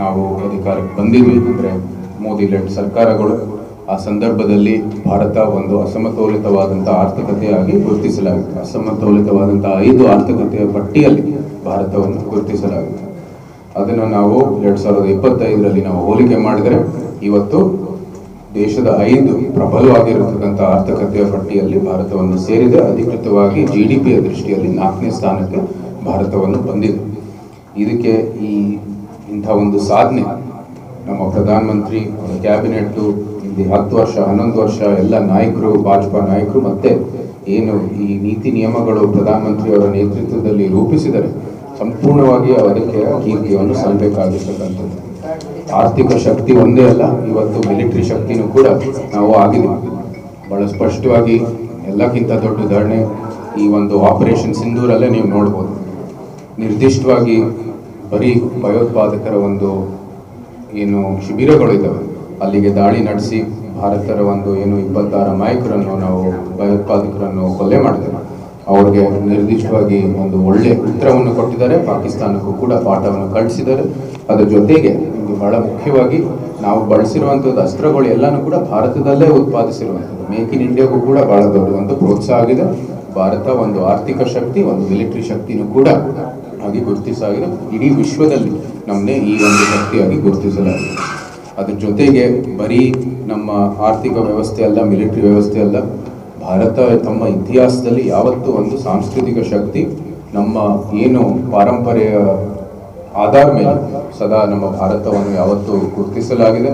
ನಾವು ಅಧಿಕಾರಕ್ಕೆ ಬಂದಿದ್ವಿ ಅಂದರೆ ಮೋದಿ ಲೆಡ್ ಸರ್ಕಾರಗಳು, ಆ ಸಂದರ್ಭದಲ್ಲಿ ಭಾರತ ಒಂದು ಅಸಮತೋಲಿತವಾದಂಥ ಆರ್ಥಿಕತೆಯಾಗಿ ಗುರುತಿಸಲಾಗಿತ್ತು. ಅಸಮತೋಲಿತವಾದಂಥ ಐದು ಆರ್ಥಿಕತೆಯ ಪಟ್ಟಿಯಲ್ಲಿ ಭಾರತವನ್ನು ಗುರುತಿಸಲಾಗಿತ್ತು. ಅದನ್ನು ನಾವು ಎರಡು ಸಾವಿರದ ಇಪ್ಪತ್ತೈದರಲ್ಲಿ ನಾವು ಹೋಲಿಕೆ ಮಾಡಿದರೆ, ಇವತ್ತು ದೇಶದ ಐದು ಪ್ರಬಲವಾಗಿರತಕ್ಕಂಥ ಆರ್ಥಿಕತೆಯ ಪಟ್ಟಿಯಲ್ಲಿ ಭಾರತವನ್ನು ಸೇರಿದೆ. ಅಧಿಕೃತವಾಗಿ ಜಿ ಡಿ ಪಿಯ ದೃಷ್ಟಿಯಲ್ಲಿ ನಾಲ್ಕನೇ ಸ್ಥಾನಕ್ಕೆ ಭಾರತವನ್ನು ಬಂದಿದೆ. ಇದಕ್ಕೆ ಈ ಇಂಥ ಒಂದು ಸಾಧನೆ. ನಮ್ಮ ಪ್ರಧಾನಮಂತ್ರಿ ಅವರ ಕ್ಯಾಬಿನೆಟ್ಟು ಇಲ್ಲಿ ಹತ್ತು ವರ್ಷ, ಹನ್ನೊಂದು ವರ್ಷ ಎಲ್ಲ ನಾಯಕರು, ಭಾಜಪಾ ನಾಯಕರು ಮತ್ತೆ ಏನು ಈ ನೀತಿ ನಿಯಮಗಳು ಪ್ರಧಾನಮಂತ್ರಿ ಅವರ ನೇತೃತ್ವದಲ್ಲಿ ರೂಪಿಸಿದರೆ ಸಂಪೂರ್ಣವಾಗಿ ಅದಕ್ಕೆ ಕೀರ್ತಿಯನ್ನು ಸಲ್ಲಬೇಕಾಗಿರ್ತಕ್ಕಂಥದ್ದು. ಆರ್ಥಿಕ ಶಕ್ತಿ ಒಂದೇ ಅಲ್ಲ, ಇವತ್ತು ಮಿಲಿಟರಿ ಶಕ್ತಿನೂ ಕೂಡ ನಾವು ಆಗಿದೆ. ಬಹಳ ಸ್ಪಷ್ಟವಾಗಿ ಎಲ್ಲಕ್ಕಿಂತ ದೊಡ್ಡ ಉದಾಹರಣೆ, ಈ ಒಂದು ಆಪರೇಷನ್ ಸಿಂಧೂರಲ್ಲೇ ನೀವು ನೋಡ್ಬೋದು. ನಿರ್ದಿಷ್ಟವಾಗಿ ಬರೀ ಭಯೋತ್ಪಾದಕರ ಒಂದು ಏನು ಶಿಬಿರಗಳು ಇದ್ದಾವೆ ಅಲ್ಲಿಗೆ ದಾಳಿ ನಡೆಸಿ ಭಾರತರ ಒಂದು ಏನು ಇಪ್ಪತ್ತಾರು ನಾಯಕರನ್ನು ನಾವು ಭಯೋತ್ಪಾದಕರನ್ನು ಕೊಲೆ ಮಾಡಿದ್ದೇವೆ ಅವ್ರಿಗೆ ನಿರ್ದಿಷ್ಟವಾಗಿ ಒಂದು ಒಳ್ಳೆ ಉತ್ತರವನ್ನು ಕೊಟ್ಟಿದ್ದಾರೆ. ಪಾಕಿಸ್ತಾನಕ್ಕೂ ಕೂಡ ಪಾಠವನ್ನು ಕಳಿಸಿದ್ದಾರೆ. ಅದರ ಜೊತೆಗೆ ಇದು ಬಹಳ ಮುಖ್ಯವಾಗಿ ನಾವು ಬಳಸಿರುವಂಥದ್ದು ಅಸ್ತ್ರಗಳು ಎಲ್ಲನೂ ಕೂಡ ಭಾರತದಲ್ಲೇ ಉತ್ಪಾದಿಸಿರುವಂಥದ್ದು. ಮೇಕ್ ಇನ್ ಇಂಡಿಯಾಗೂ ಕೂಡ ಬಹಳ ದೊಡ್ಡ ಒಂದು ಪ್ರೋತ್ಸಾಹ ಆಗಿದೆ. ಭಾರತ ಒಂದು ಆರ್ಥಿಕ ಶಕ್ತಿ, ಒಂದು ಮಿಲಿಟರಿ ಶಕ್ತಿನೂ ಕೂಡ ಆಗಿ ಗುರುತಿಸಲಾಗಿದೆ ಇಡೀ ವಿಶ್ವದಲ್ಲಿ ನಮ್ಮನ್ನೇ ಈ ಒಂದು ಶಕ್ತಿಯಾಗಿ ಗುರುತಿಸಲಾಗಿದೆ. ಅದ್ರ ಜೊತೆಗೆ ಬರೀ ನಮ್ಮ ಆರ್ಥಿಕ ವ್ಯವಸ್ಥೆ ಅಲ್ಲ, ಮಿಲಿಟರಿ ವ್ಯವಸ್ಥೆ ಅಲ್ಲ, ಭಾರತ ತಮ್ಮ ಇತಿಹಾಸದಲ್ಲಿ ಯಾವತ್ತೂ ಒಂದು ಸಾಂಸ್ಕೃತಿಕ ಶಕ್ತಿ ನಮ್ಮ ಏನು ಪಾರಂಪರೆಯ ಆಧಾರ ಮೇಲೆ ಸದಾ ನಮ್ಮ ಭಾರತವನ್ನು ಯಾವತ್ತೂ ಗುರುತಿಸಲಾಗಿದೆ.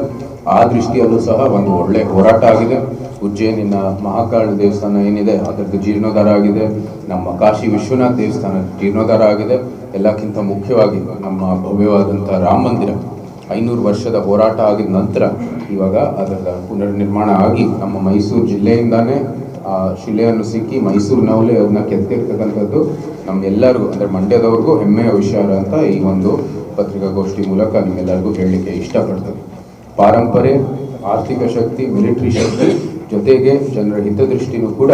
ಆ ದೃಷ್ಟಿಯಲ್ಲೂ ಸಹ ಒಂದು ಒಳ್ಳೆ ಹೋರಾಟ ಆಗಿದೆ. ಉಜ್ಜಯಿನಿನ ಮಹಾಕಾಳ ದೇವಸ್ಥಾನ ಏನಿದೆ ಅದರದ್ದು ಜೀರ್ಣೋದ್ಧಾರ ಆಗಿದೆ. ನಮ್ಮ ಕಾಶಿ ವಿಶ್ವನಾಥ ದೇವಸ್ಥಾನ ಜೀರ್ಣೋದ್ಧಾರ ಆಗಿದೆ. ಎಲ್ಲಕ್ಕಿಂತ ಮುಖ್ಯವಾಗಿ ನಮ್ಮ ಭವ್ಯವಾದಂಥ ರಾಮ ಮಂದಿರ. ಐನೂರು ವರ್ಷದ ಹೋರಾಟ ಆಗಿದ ನಂತರ ಇವಾಗ ಅದರ ಪುನರ್ನಿರ್ಮಾಣ ಆಗಿ ನಮ್ಮ ಮೈಸೂರು ಜಿಲ್ಲೆಯಿಂದಾನೇ ಆ ಶಿಲೆಯನ್ನು ಸಿಕ್ಕಿ ಮೈಸೂರು ನವಲೆ ಅದನ್ನ ಕೆತ್ತಿರ್ತಕ್ಕಂಥದ್ದು ನಮ್ಮೆಲ್ಲರಿಗೂ ಅಂದರೆ ಮಂಡ್ಯದವ್ರಿಗೂ ಹೆಮ್ಮೆಯ ವಿಷಯ ಅಂತ ಈ ಒಂದು ಪತ್ರಿಕಾಗೋಷ್ಠಿ ಮೂಲಕ ನಿಮ್ಮೆಲ್ಲರಿಗೂ ಹೇಳಲಿಕ್ಕೆ ಇಷ್ಟಪಡ್ತೇನೆ. ಪಾರಂಪರೆ ಆರ್ಥಿಕ ಶಕ್ತಿ, ಮಿಲಿಟರಿ ಶಕ್ತಿ ಜೊತೆಗೆ ಜನರ ಹಿತದೃಷ್ಟಿನೂ ಕೂಡ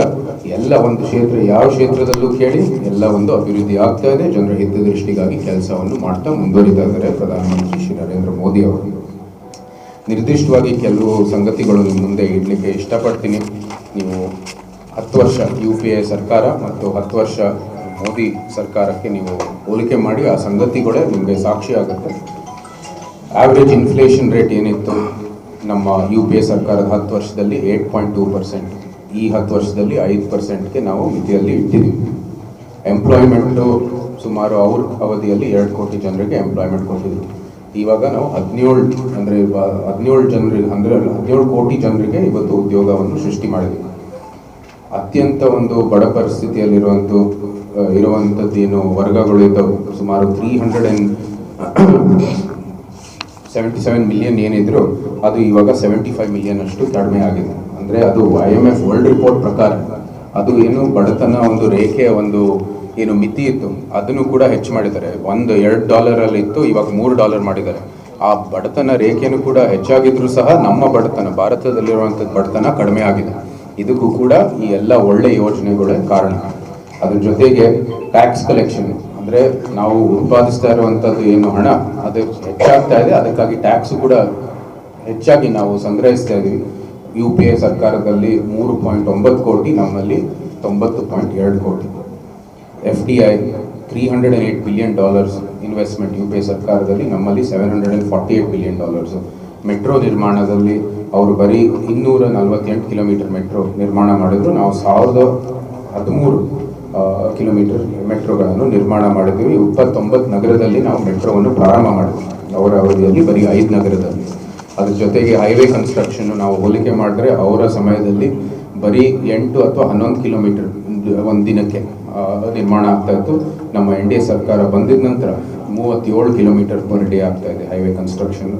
ಎಲ್ಲ ಒಂದು ಕ್ಷೇತ್ರ ಯಾವ ಕ್ಷೇತ್ರದಲ್ಲೂ ಕೇಳಿ ಎಲ್ಲ ಒಂದು ಅಭಿವೃದ್ಧಿ ಆಗ್ತಾ ಇದೆ. ಜನರ ಹಿತದೃಷ್ಟಿಗಾಗಿ ಕೆಲಸವನ್ನು ಮಾಡ್ತಾ ಮುಂದುವರಿತಾ ಪ್ರಧಾನಮಂತ್ರಿ ಶ್ರೀ ನರೇಂದ್ರ ಮೋದಿ ಅವರು. ನಿರ್ದಿಷ್ಟವಾಗಿ ಕೆಲವು ಸಂಗತಿಗಳನ್ನು ಮುಂದೆ ಇಡಲಿಕ್ಕೆ ಇಷ್ಟಪಡ್ತೀನಿ. ನೀವು ಹತ್ತು ವರ್ಷ ಯು ಪಿ ಎ ಸರ್ಕಾರ ಮತ್ತು ಹತ್ತು ವರ್ಷ ಮೋದಿ ಸರ್ಕಾರಕ್ಕೆ ನೀವು ಹೋಲಿಕೆ ಮಾಡಿ ಆ ಸಂಗತಿಗಳೇ ನಿಮಗೆ ಸಾಕ್ಷಿ ಆಗುತ್ತೆ. ಆವ್ರೇಜ್ ಇನ್ಫ್ಲೇಷನ್ ರೇಟ್ ಏನಿತ್ತು? ನಮ್ಮ ಯು ಪಿ ಎ ಸರ್ಕಾರದ ಹತ್ತು ವರ್ಷದಲ್ಲಿ ಏಟ್ ಪಾಯಿಂಟ್ ಟೂ ಪರ್ಸೆಂಟ್ ಈ ಹತ್ತು ವರ್ಷದಲ್ಲಿ ಐದು ಪರ್ಸೆಂಟ್ಗೆ ನಾವು ಮಿತಿಯಲ್ಲಿ ಇಟ್ಟಿದ್ದೀವಿ. ಎಂಪ್ಲಾಯ್ಮೆಂಟು ಸುಮಾರು ಅವ್ರ ಅವಧಿಯಲ್ಲಿ ಎರಡು ಕೋಟಿ ಜನರಿಗೆ ಎಂಪ್ಲಾಯ್ಮೆಂಟ್ ಕೊಟ್ಟಿದ್ವಿ ಇವಾಗ ನಾವು ಹದಿನೇಳು ಅಂದರೆ ಹದಿನೇಳು ಜನರಿಗೆ ಅಂದರೆ ಹದಿನೇಳು ಕೋಟಿ ಜನರಿಗೆ ಇವತ್ತು ಉದ್ಯೋಗವನ್ನು ಸೃಷ್ಟಿ ಮಾಡಿದ್ವಿ ಅತ್ಯಂತ ಒಂದು ಬಡ ಪರಿಸ್ಥಿತಿಯಲ್ಲಿರುವಂಥ ಇರುವಂಥದ್ದು ಏನು ವರ್ಗಗಳು ಇದ್ದವು. ಸುಮಾರು three hundred and seventy seven million ಏನಿದ್ರು, ಅದು ಇವಾಗ ಸೆವೆಂಟಿ ಫೈವ್ ಮಿಲಿಯನ್ ಅಷ್ಟು ಕಡಿಮೆ ಆಗಿದೆ. ಅಂದರೆ ಅದು I M F world report ಪ್ರಕಾರ, ಅದು ಏನು ಬಡತನ ಒಂದು ರೇಖೆಯ ಒಂದು ಏನು ಮಿತಿ ಇತ್ತು, ಅದನ್ನು ಕೂಡ ಹೆಚ್ಚು ಮಾಡಿದ್ದಾರೆ. ಒಂದು ಎರಡು ಡಾಲರಲ್ಲಿ ಇತ್ತು, ಇವಾಗ ಮೂರು ಡಾಲರ್ ಮಾಡಿದ್ದಾರೆ. ಆ ಬಡತನ ರೇಖೆನೂ ಕೂಡ ಹೆಚ್ಚಾಗಿದ್ರು ಸಹ ನಮ್ಮ ಬಡತನ, ಭಾರತದಲ್ಲಿರುವಂಥದ್ದು ಬಡತನ ಕಡಿಮೆ ಆಗಿದೆ. ಇದಕ್ಕೂ ಕೂಡ ಈ ಎಲ್ಲ ಒಳ್ಳೆ ಯೋಜನೆಗಳೇ ಕಾರಣ. ಅದ್ರ ಜೊತೆಗೆ ಟ್ಯಾಕ್ಸ್ ಕಲೆಕ್ಷನ್ ಅಂದ್ರೆ ನಾವು ಉತ್ಪಾದಿಸ್ತಾ ಇರುವಂತದ್ದು ಏನು ಹಣ, ಅದು ಹೆಚ್ಚಾಗ್ತಾ ಇದೆ. ಅದಕ್ಕಾಗಿ ಟ್ಯಾಕ್ಸ್ ಕೂಡ ಹೆಚ್ಚಾಗಿ ನಾವು ಸಂಗ್ರಹಿಸ್ತಾ ಇದೀವಿ. ಯು ಪಿ ಎ ಸರ್ಕಾರದಲ್ಲಿ ಮೂರು ಪಾಯಿಂಟ್ ಒಂಬತ್ತು ಕೋಟಿ, ನಮ್ಮಲ್ಲಿ ತೊಂಬತ್ತು ಪಾಯಿಂಟ್ ಎರಡು ಕೋಟಿ. F D I three hundred and eight billion dollars investment U P A ಸರ್ಕಾರದಲ್ಲಿ, ನಮ್ಮಲ್ಲಿ seven hundred and forty eight billion dollars metro ನಿರ್ಮಾಣದಲ್ಲಿ ಅವರು ಬರೀ ಇನ್ನೂರ ನಲ್ವತ್ತೆಂಟು ಕಿಲೋಮೀಟರ್ ಮೆಟ್ರೋ ನಿರ್ಮಾಣ ಮಾಡಿದ್ರು. ನಾವು ಸಾವಿರದ ಹದಿಮೂರು ಕಿಲೋಮೀಟರ್ ಮೆಟ್ರೋಗಳನ್ನು ನಿರ್ಮಾಣ ಮಾಡಿದ್ವಿ ಇಪ್ಪತ್ತೊಂಬತ್ತು ನಗರದಲ್ಲಿ ನಾವು ಮೆಟ್ರೋವನ್ನು ಪ್ರಾರಂಭ ಮಾಡಿದ್ವಿ. ಅವರ ಅವಧಿಯಲ್ಲಿ ಬರೀ ಐದು ನಗರದಲ್ಲಿ. ಅದ್ರ ಜೊತೆಗೆ ಹೈವೇ ಕನ್ಸ್ಟ್ರಕ್ಷನ್ ನಾವು ಹೋಲಿಕೆ ಮಾಡಿದ್ರೆ ಅವರ ಸಮಯದಲ್ಲಿ ಬರೀ ಎಂಟು ಅಥವಾ ಹನ್ನೊಂದು ಕಿಲೋಮೀಟರ್ ಒಂದು ದಿನಕ್ಕೆ ನಿರ್ಮಾಣ ಆಗ್ತಾ ಇತ್ತು. ನಮ್ಮ ಎನ್ ಡಿ ಎ ಸರ್ಕಾರ ಬಂದಿದ ನಂತರ ಮೂವತ್ತೇಳು ಕಿಲೋಮೀಟರ್ ಪರ್ ಡೇ ಆಗ್ತಾ ಇದೆ highway construction.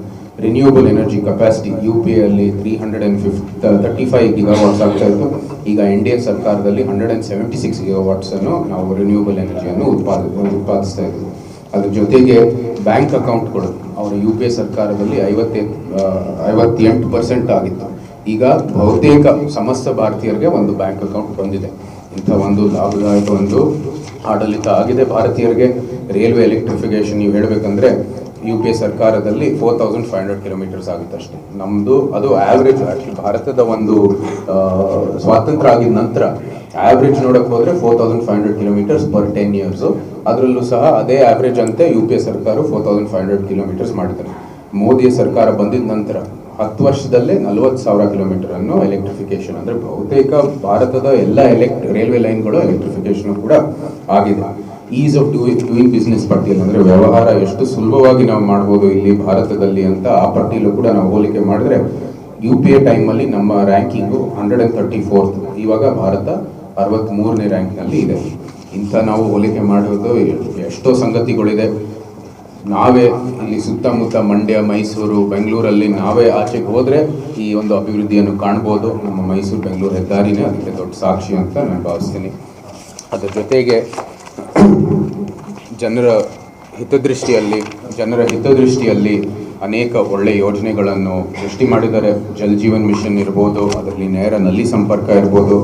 Renewable energy capacity U P ಅಲ್ಲಿ three hundred and fifty thirty five gigawatts ಆಗ್ತಾ ಇತ್ತು. ಈಗ ಎನ್ ಡಿ ಎ ಸರ್ಕಾರದಲ್ಲಿ ಹಂಡ್ರೆಡ್ ಆ್ಯಂಡ್ ಸೆವೆಂಟಿ ಸಿಕ್ಸ್ ಗಿಗಾವಾಟ್ಸನ್ನು ನಾವು ರಿನ್ಯೂಬಲ್ ಎನರ್ಜಿಯನ್ನು ಉತ್ಪಾದ, ಉತ್ಪಾದಿಸ್ತಾ ಇದ್ದೀವಿ. ಅದ್ರ ಜೊತೆಗೆ ಬ್ಯಾಂಕ್ ಅಕೌಂಟ್ಗಳು ಅವರ ಯು ಪಿ ಎ ಸರ್ಕಾರದಲ್ಲಿ ಐವತ್ತೇ ಐವತ್ತೆಂಟು ಪರ್ಸೆಂಟ್ ಆಗಿತ್ತು. ಈಗ ಬಹುತೇಕ ಸಮಸ್ತ ಭಾರತೀಯರಿಗೆ ಒಂದು ಬ್ಯಾಂಕ್ ಅಕೌಂಟ್ ಬಂದಿದೆ. ಇಂಥ ಒಂದು ಲಾಭದಾಯಕ ಒಂದು ಆಡಳಿತ ಆಗಿದೆ ಭಾರತೀಯರಿಗೆ. ರೈಲ್ವೆ ಎಲೆಕ್ಟ್ರಿಫಿಕೇಶನ್ ನೀವು ಹೇಳಬೇಕಂದ್ರೆ ಯು ಪಿ ಎ ಸರ್ಕಾರದಲ್ಲಿ four thousand five hundred kilometres ಆಗುತ್ತೆ ಅಷ್ಟೇ ನಮ್ಮದು ಅದು ಆವ್ರೇಜ್ ಆ್ಯಕ್ಚುಲಿ ಭಾರತದ ಒಂದು ಸ್ವಾತಂತ್ರ್ಯ ಆಗಿದ ನಂತರ ಆವ್ರೇಜ್ ನೋಡಕ್ಕೆ ಹೋದ್ರೆ four thousand five hundred kilometres per ten years ಅದರಲ್ಲೂ ಸಹ ಅದೇ ಆವ್ರೇಜ್ ಅಂತೆ ಯು ಪಿ ಎ ಸರ್ಕಾರ four thousand five hundred kilometres ಮಾಡ್ತಾರೆ ಮೋದಿಯ ಸರ್ಕಾರ ಬಂದಿದ ನಂತರ ಹತ್ತು ವರ್ಷದಲ್ಲೇ ನಲವತ್ತು ಸಾವಿರ ಕಿಲೋಮೀಟರ್ ಅನ್ನು ಎಲೆಕ್ಟ್ರಿಫಿಕೇಶನ್ ಅಂದ್ರೆ ಬಹುತೇಕ ಭಾರತದ ಎಲ್ಲ ಎಲೆಕ್ಟ್ ರೈಲ್ವೆ ಲೈನ್ಗಳು ಎಲೆಕ್ಟ್ರಿಫಿಕೇಶನ್ ಕೂಡ ಆಗಿದೆ. Ease of doing doing business ಪಟ್ಟಿಯಲ್ಲಿ ಅಂದರೆ ವ್ಯವಹಾರ ಎಷ್ಟು ಸುಲಭವಾಗಿ ನಾವು ಮಾಡ್ಬೋದು ಇಲ್ಲಿ ಭಾರತದಲ್ಲಿ ಅಂತ ಆ ಪಟ್ಟಿಯಲ್ಲೂ ಕೂಡ ನಾವು ಹೋಲಿಕೆ ಮಾಡಿದ್ರೆ ಯು ಪಿ ಎ ಟೈಮಲ್ಲಿ ನಮ್ಮ ranking hundred and thirty fourth ಇವಾಗ ಭಾರತ ಅರವತ್ತ್ಮೂರನೇ ರ್ಯಾಂಕ್ನಲ್ಲಿ ಇದೆ. ಇಂಥ ನಾವು ಹೋಲಿಕೆ ಮಾಡೋದು ಎಷ್ಟೋ ಸಂಗತಿಗಳಿದೆ. ನಾವೇ ಇಲ್ಲಿ ಸುತ್ತಮುತ್ತ ಮಂಡ್ಯ, ಮೈಸೂರು, ಬೆಂಗಳೂರಲ್ಲಿ ನಾವೇ ಆಚೆಗೆ ಹೋದರೆ ಈ ಒಂದು ಅಭಿವೃದ್ಧಿಯನ್ನು ಕಾಣ್ಬೋದು. ನಮ್ಮ ಮೈಸೂರು, ಬೆಂಗಳೂರು ಹೆದ್ದಾರಿನೇ ಅದಕ್ಕೆ ದೊಡ್ಡ ಸಾಕ್ಷಿ ಅಂತ ನಾನು ಭಾವಿಸ್ತೀನಿ. ಅದರ ಜೊತೆಗೆ ಜನರ ಹಿತದೃಷ್ಟಿಯಲ್ಲಿ ಜನರ ಹಿತದೃಷ್ಟಿಯಲ್ಲಿ ಅನೇಕ ಒಳ್ಳೆಯ ಯೋಜನೆಗಳನ್ನು ಸೃಷ್ಟಿ ಮಾಡಿದ್ದಾರೆ. ಜಲ್ ಜೀವನ್ ಮಿಷನ್ ಇರ್ಬೋದು, ಅದರಲ್ಲಿ ನೇರ ನಲ್ಲಿ ಸಂಪರ್ಕ ಇರ್ಬೋದು,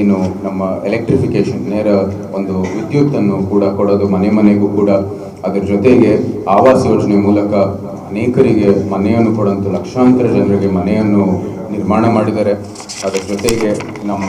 ಏನು ನಮ್ಮ ಎಲೆಕ್ಟ್ರಿಫಿಕೇಶನ್ ನೇರ ಒಂದು ವಿದ್ಯುತ್ತನ್ನು ಕೂಡ ಕೊಡೋದು, ಮನೆ ಮನೆಗೂ ಕೂಡ. ಅದರ ಜೊತೆಗೆ ಆವಾಸ್ ಯೋಜನೆ ಮೂಲಕ ಅನೇಕರಿಗೆ ಮನೆಯನ್ನು ಕೊಡುವಂಥ ಲಕ್ಷಾಂತರ ಜನರಿಗೆ ಮನೆಯನ್ನು ನಿರ್ಮಾಣ ಮಾಡಿದ್ದಾರೆ. ಅದರ ಜೊತೆಗೆ ನಮ್ಮ